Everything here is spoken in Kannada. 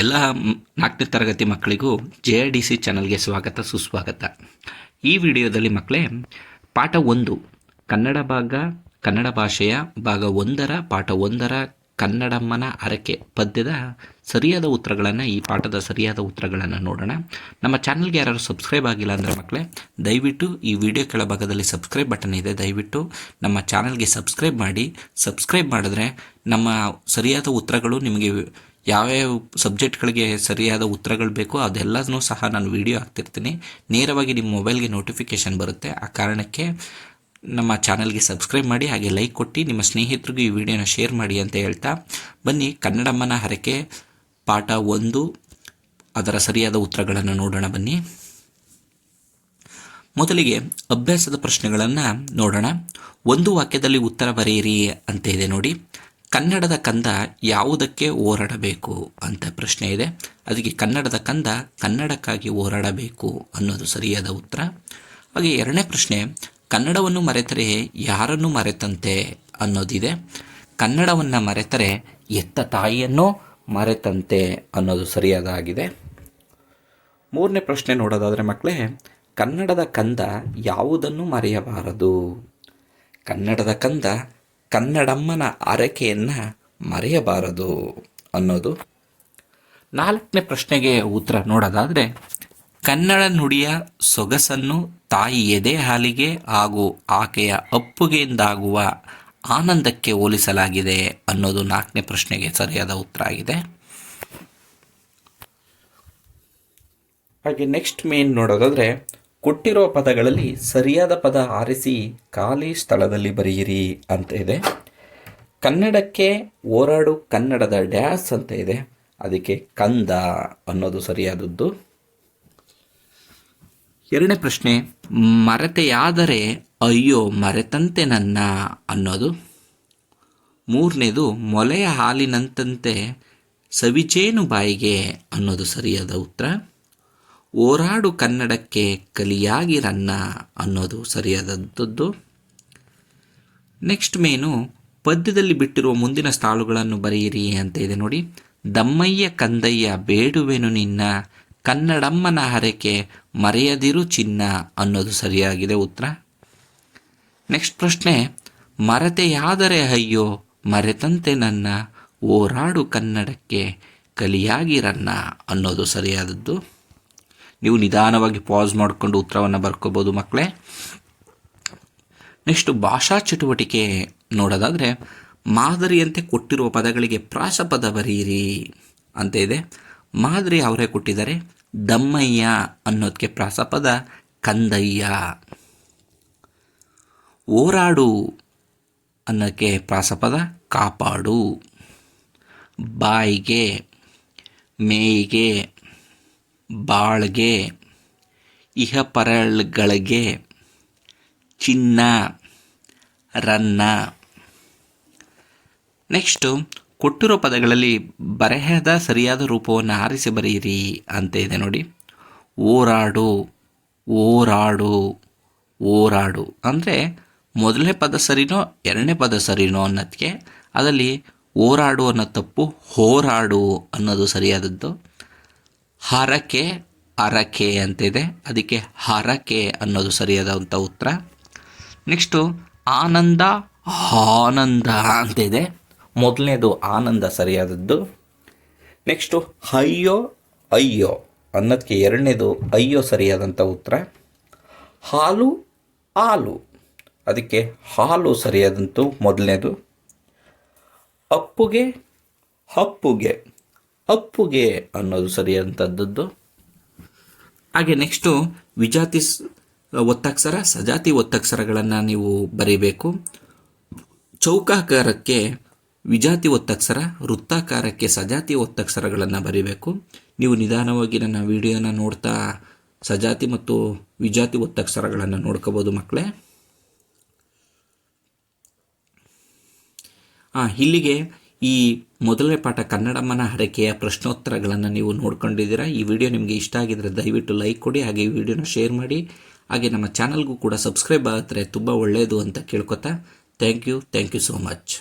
ಎಲ್ಲ ನಾಲ್ಕನೇ ತರಗತಿ ಮಕ್ಕಳಿಗೂ ಜೆ ಡಿ ಸಿ ಚಾನಲ್ಗೆ ಸ್ವಾಗತ, ಸುಸ್ವಾಗತ. ಈ ವಿಡಿಯೋದಲ್ಲಿ ಮಕ್ಕಳೇ, ಪಾಠ ಒಂದು, ಕನ್ನಡ ಭಾಗ, ಕನ್ನಡ ಭಾಷೆಯ ಭಾಗ ಒಂದರ, ಪಾಠ ಒಂದರ ಕನ್ನಡಮ್ಮನ ಅರಕೆ ಪದ್ಯದ ಸರಿಯಾದ ಉತ್ತರಗಳನ್ನು, ಈ ಪಾಠದ ಸರಿಯಾದ ಉತ್ತರಗಳನ್ನು ನೋಡೋಣ. ನಮ್ಮ ಚಾನಲ್ಗೆ ಯಾರು ಸಬ್ಸ್ಕ್ರೈಬ್ ಆಗಿಲ್ಲ ಅಂದರೆ ಮಕ್ಕಳೇ, ದಯವಿಟ್ಟು ಈ ವಿಡಿಯೋ ಕೆಳಭಾಗದಲ್ಲಿ ಸಬ್ಸ್ಕ್ರೈಬ್ ಬಟನ್ ಇದೆ, ದಯವಿಟ್ಟು ನಮ್ಮ ಚಾನಲ್ಗೆ ಸಬ್ಸ್ಕ್ರೈಬ್ ಮಾಡಿ. ಸಬ್ಸ್ಕ್ರೈಬ್ ಮಾಡಿದ್ರೆ ನಮ್ಮ ಸರಿಯಾದ ಉತ್ತರಗಳು ನಿಮಗೆ ಯಾವ್ಯಾವ ಸಬ್ಜೆಕ್ಟ್ಗಳಿಗೆ ಸರಿಯಾದ ಉತ್ತರಗಳು ಬೇಕೋ ಅದೆಲ್ಲನೂ ಸಹ ನಾನು ವಿಡಿಯೋ ಹಾಕ್ತಿರ್ತೀನಿ. ನೇರವಾಗಿ ನಿಮ್ಮ ಮೊಬೈಲ್ಗೆ ನೋಟಿಫಿಕೇಷನ್ ಬರುತ್ತೆ. ಆ ಕಾರಣಕ್ಕೆ ನಮ್ಮ ಚಾನಲ್ಗೆ ಸಬ್ಸ್ಕ್ರೈಬ್ ಮಾಡಿ, ಹಾಗೆ ಲೈಕ್ ಕೊಟ್ಟು ನಿಮ್ಮ ಸ್ನೇಹಿತರಿಗೂ ಈ ವಿಡಿಯೋನ ಶೇರ್ ಮಾಡಿ ಅಂತ ಹೇಳ್ತಾ ಬನ್ನಿ. ಕನ್ನಡಮ್ಮನ ಹರಕೆ ಪಾಠ ಒಂದು. ಅದರ ಸರಿಯಾದ ಉತ್ತರಗಳನ್ನು ನೋಡೋಣ ಬನ್ನಿ. ಮೊದಲಿಗೆ ಅಭ್ಯಾಸದ ಪ್ರಶ್ನೆಗಳನ್ನು ನೋಡೋಣ. ಒಂದು ವಾಕ್ಯದಲ್ಲಿ ಉತ್ತರ ಬರೆಯಿರಿ ಅಂತ ಇದೆ ನೋಡಿ. ಕನ್ನಡದ ಕಂದ ಯಾವುದಕ್ಕೆ ಹೋರಾಡಬೇಕು ಅಂತ ಪ್ರಶ್ನೆ ಇದೆ. ಅದಕ್ಕೆ ಕನ್ನಡದ ಕಂದ ಕನ್ನಡಕ್ಕಾಗಿ ಹೋರಾಡಬೇಕು ಅನ್ನೋದು ಸರಿಯಾದ ಉತ್ತರ. ಹಾಗೆ ಎರಡನೇ ಪ್ರಶ್ನೆ, ಕನ್ನಡವನ್ನು ಮರೆತರೆ ಯಾರನ್ನು ಮರೆತಂತೆ ಅನ್ನೋದಿದೆ. ಕನ್ನಡವನ್ನು ಮರೆತರೆ ಎತ್ತ ತಾಯಿಯನ್ನು ಮರೆತಂತೆ ಅನ್ನೋದು ಸರಿಯಾದಾಗಿದೆ ಮೂರನೇ ಪ್ರಶ್ನೆ ನೋಡೋದಾದರೆ ಮಕ್ಕಳೇ, ಕನ್ನಡದ ಕಂದ ಯಾವುದನ್ನು ಮರೆಯಬಾರದು? ಕನ್ನಡದ ಕಂದ ಕನ್ನಡಮ್ಮನ ಆರೈಕೆಯನ್ನು ಮರೆಯಬಾರದು ಅನ್ನೋದು ನಾಲ್ಕನೇ ಪ್ರಶ್ನೆಗೆ ಉತ್ತರ ನೋಡೋದಾದರೆ, ಕನ್ನಡ ನುಡಿಯ ಸೊಗಸನ್ನು ತಾಯಿ ಎದೆ ಹಾಲಿಗೆ ಹಾಗೂ ಆಕೆಯ ಅಪ್ಪುಗೆಯಿಂದಾಗುವ ಆನಂದಕ್ಕೆ ಹೋಲಿಸಲಾಗಿದೆ ಅನ್ನೋದು ನಾಲ್ಕನೇ ಪ್ರಶ್ನೆಗೆ ಸರಿಯಾದ ಉತ್ತರ ಆಗಿದೆ. ಹಾಗೆ ನೆಕ್ಸ್ಟ್ ಮೇನ್ ನೋಡೋದಾದರೆ ಕೊಟ್ಟಿರೋ ಪದಗಳಲ್ಲಿ ಸರಿಯಾದ ಪದ ಆರಿಸಿ ಖಾಲಿ ಸ್ಥಳದಲ್ಲಿ ಬರೆಯಿರಿ ಅಂತ ಇದೆ. ಕನ್ನಡಕ್ಕೆ ಹೋರಾಡು ಕನ್ನಡದ ಡ್ಯಾಸ್ ಅಂತ ಇದೆ. ಅದಕ್ಕೆ ಕಂದ ಅನ್ನೋದು ಸರಿಯಾದದ್ದು. ಎರಡನೇ ಪ್ರಶ್ನೆ, ಮರೆತೆಯಾದರೆ ಅಯ್ಯೋ ಮರೆತಂತೆ ನನ್ನ ಅನ್ನೋದು. ಮೂರನೇದು, ಮೊಲೆಯ ಹಾಲಿನಂತಂತೆ ಸವಿಚೇನು ಬಾಯಿಗೆ ಅನ್ನೋದು ಸರಿಯಾದ ಉತ್ತರ. ಓರಾಡು ಕನ್ನಡಕ್ಕೆ ಕಲಿಯಾಗಿರನ್ನ ಅನ್ನೋದು ಸರಿಯಾದದ್ದು ನೆಕ್ಸ್ಟ್ ಮೇನು, ಪದ್ಯದಲ್ಲಿ ಬಿಟ್ಟಿರುವ ಮುಂದಿನ ಸ್ಥಾಳುಗಳನ್ನು ಬರೆಯಿರಿ ಅಂತ ಇದೆ ನೋಡಿ. ದಮ್ಮಯ್ಯ ಕಂದಯ್ಯ ಬೇಡುವೆನು ನಿನ್ನ, ಕನ್ನಡಮ್ಮನ ಹರಕೆ ಮರೆಯದಿರು ಚಿನ್ನ ಅನ್ನೋದು ಸರಿಯಾಗಿದೆ ಉತ್ತರ. ನೆಕ್ಸ್ಟ್ ಪ್ರಶ್ನೆ, ಮರೆತೆಯಾದರೆ ಅಯ್ಯೋ, ಮರೆತಂತೆ ನನ್ನ ಓರಾಡು ಕನ್ನಡಕ್ಕೆ ಕಲಿಯಾಗಿರನ್ನ ಅನ್ನೋದು ಸರಿಯಾದದ್ದು. ನೀವು ನಿಧಾನವಾಗಿ ಪಾಸ್ ಮಾಡಿಕೊಂಡು ಉತ್ತರವನ್ನು ಬರ್ಕೋಬೋದು ಮಕ್ಕಳೇ ನೆಕ್ಸ್ಟ್ ಭಾಷಾ ಚಟುವಟಿಕೆ ನೋಡೋದಾದರೆ, ಮಾದರಿಯಂತೆ ಕೊಟ್ಟಿರುವ ಪದಗಳಿಗೆ ಪ್ರಾಸಪದ ಬರೆಯಿರಿ ಅಂತ ಇದೆ. ಮಾದರಿ ಅವರೇ ಕೊಟ್ಟಿದ್ದಾರೆ, ದಮ್ಮಯ್ಯ ಅನ್ನೋದಕ್ಕೆ ಪ್ರಾಸಪದ ಕಂದಯ್ಯ. ಓರಾಡು ಅನ್ನೋಕ್ಕೆ ಪ್ರಾಸಪದ ಕಾಪಾಡು. ಬಾಯಿಗೆ, ಮೇಯಿಗೆ ಬಾಳ್ಗೆ, ಇಹಪರಳ್ಗಳಿಗೆ ಚಿನ್ನ, ರನ್ನ. ನೆಕ್ಸ್ಟು, ಕೊಟ್ಟಿರೋ ಪದಗಳಲ್ಲಿ ಬರೆಹದ ಸರಿಯಾದ ರೂಪವನ್ನು ಆರಿಸಿ ಬರೆಯಿರಿ ಅಂತ ಇದೆ ನೋಡಿ. ಓರಾಡು ಓರಾಡು ಓರಾಡು. ಅಂದರೆ ಮೊದಲನೇ ಪದ ಸರಿನೋ, ಎರಡನೇ ಪದ ಸರಿನೋ ಅನ್ನೋದಕ್ಕೆ ಅದರಲ್ಲಿ ಓರಾಡು ಅನ್ನೋ ತಪ್ಪು, ಹೋರಾಡು ಅನ್ನೋದು ಸರಿಯಾದದ್ದು. ಹರಕೆ, ಅರಕೆ ಅಂತಿದೆ. ಅದಕ್ಕೆ ಹರಕೆ ಅನ್ನೋದು ಸರಿಯಾದಂಥ ಉತ್ತರ. ನೆಕ್ಸ್ಟು ಆನಂದ ಆನಂದ ಅಂತಿದೆ. ಮೊದಲನೇದು ಆನಂದ ಸರಿಯಾದದ್ದು. ನೆಕ್ಸ್ಟು ಅಯ್ಯೋ ಅಯ್ಯೋ ಅನ್ನೋದಕ್ಕೆ ಎರಡನೇದು ಅಯ್ಯೋ ಸರಿಯಾದಂಥ ಉತ್ತರ. ಹಾಲು ಹಾಲು. ಅದಕ್ಕೆ ಹಾಲು ಸರಿಯಾದಂತು ಮೊದಲನೇದು. ಅಪ್ಪುಗೆ ಹಪ್ಪುಗೆ ಅಪ್ಪುಗೆ ಅನ್ನೋದು ಸರಿಯಾದಂಥದ್ದು ಹಾಗೆ ನೆಕ್ಸ್ಟು ವಿಜಾತಿ ಒತ್ತಕ್ಷರ, ಸಜಾತಿ ಒತ್ತಕ್ಷರಗಳನ್ನು ನೀವು ಬರೀಬೇಕು. ಚೌಕಾಕಾರಕ್ಕೆ ವಿಜಾತಿ ಒತ್ತಕ್ಷರ, ವೃತ್ತಾಕಾರಕ್ಕೆ ಸಜಾತಿ ಒತ್ತಕ್ಷರಗಳನ್ನು ಬರೀಬೇಕು. ನೀವು ನಿಧಾನವಾಗಿ ನನ್ನ ವಿಡಿಯೋನ ನೋಡ್ತಾ, ಸಜಾತಿ ಮತ್ತು ವಿಜಾತಿ ಒತ್ತಕ್ಷರಗಳನ್ನು ನೋಡ್ಕೋಬೋದು ಮಕ್ಕಳೇ ಹಾಂ ಇಲ್ಲಿಗೆ ಈ ಮೊದಲನೇ ಪಾಠ ಕನ್ನಡಮ್ಮನ ಹರಕೆಯ ಪ್ರಶ್ನೋತ್ತರಗಳನ್ನು ನೀವು ನೋಡ್ಕೊಂಡಿದ್ದೀರಾ, ಈ ವಿಡಿಯೋ ನಿಮಗೆ ಇಷ್ಟ ಆಗಿದ್ರೆ ದಯವಿಟ್ಟು ಲೈಕ್ ಕೊಡಿ, ಹಾಗೆ ಈ ವಿಡಿಯೋನ ಶೇರ್ ಮಾಡಿ. ಹಾಗೆ ನಮ್ಮ ಚಾನಲ್ಗೂ ಕೂಡ ಸಬ್ಸ್ಕ್ರೈಬ್ ಆದರೆ ತುಂಬ ಒಳ್ಳೆಯದು ಅಂತ ಕೇಳ್ಕೊತಾ, thank you thank you so much.